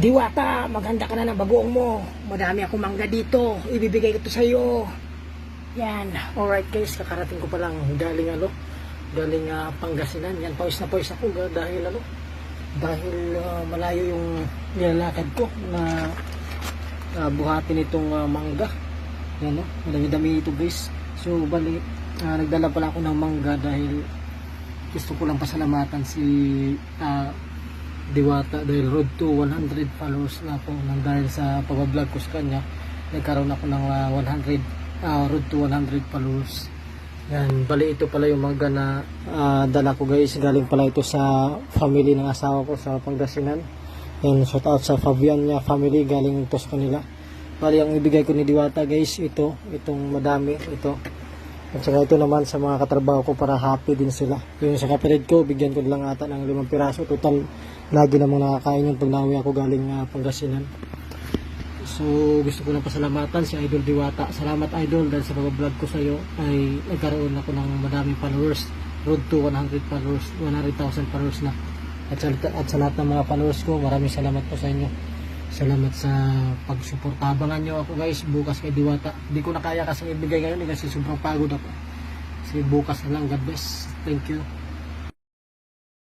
Diwata, maganda ka na ng bagoong mo. Madami akong mangga dito. Ibibigay ko to sa iyo. Yan. Alright guys, kakarating ko pa lang galing ano, galing ah, Pangasinan. Yan, pawis na pawis ako dahil ano, dahil ah, malayo yung nilalakad ko na uh, buhatin itong ah, mangga. Yan no, madami-dami ito guys. So bali, ah, nagdala pala ako ng mangga dahil gusto ko lang pasalamatan si ah, Diwata dahil road to 100 followers na ako nang dahil sa pag-vlog ko sa kanya nagkaroon ako ng ah, 100 ah, road to 100 followers. Yan bali ito pala yung mangga na ah, dala ko guys. Galing pala ito sa family ng asawa ko sa Pangasinan. Yan shout out sa Fabian niya family galing ito sa kanila. Bali ang ibigay ko ni Diwata guys ito itong madami ito at saka ito naman sa mga katrabaho ko para happy din sila. Yung sa kapatid ko, bigyan ko lang ata ng limang piraso. Total, lagi namang nakakain yung pag nauwi ako galing uh, Pangasinan. So, gusto ko lang pasalamatan si Idol Diwata. Salamat Idol dahil sa pag-vlog ko sa iyo ay nagkaroon ako ng madaming followers. Road to 100 followers, 100,000 followers na. At sa, at sa lahat ng mga followers ko, maraming salamat po sa inyo. Salamat sa pag-support. Abangan nyo ako guys, bukas kay Diwata. Hindi ko na kaya kasi ibigay ngayon eh, kasi sobrang pagod ako. Kasi bukas na lang, God bless. Thank you.